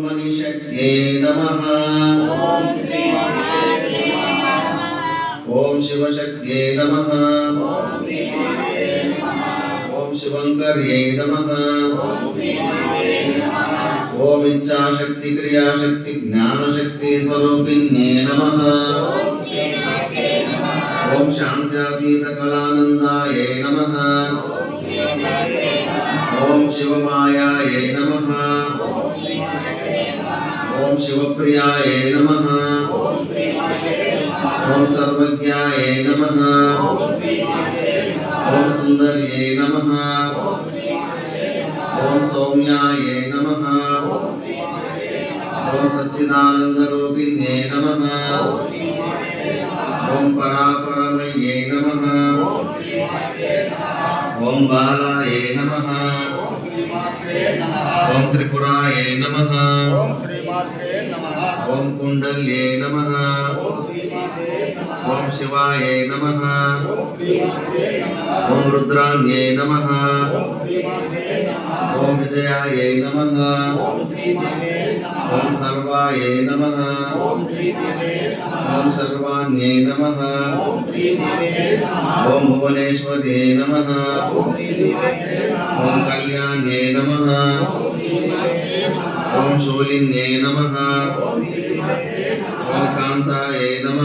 नमः। ॐ शिवशक्त्यै नमः। ॐ शिवङ्कर्यै नमः। ॐ इच्छाशक्ति क्रियाशक्ति ज्ञानशक्ति स्वरूपिण्ये नमः। ॐ शान्त्यातीतकलानन्दायै नमः। ॐ शिवमायायै ॐ शिवप्रियायै नमः। ॐ सर्वज्ञायै नमः। ॐ सुन्दर्यै नमः। ॐ सौम्यायै नमः। ॐ सच्चिदानन्दरूपिण्ये नमः। ॐ परापरमय्यै नमः। ॐ बालायै नमः। ఓం త్రిపురాయ నమ ఓం కుండల్యే నమ ఓం శివాయ నమ ఓం రుద్రాణ్యే నమ ఓం విజయాయ నమ ఓం సర్వాయ నమ ఓం సర్వాణ్యే నమ ఓం భువనేశ్వర్యే నమ ఓం కళ్యాణ్యే నమ ఓలిన్యై నమ. ఓం కాంతాయై నమ.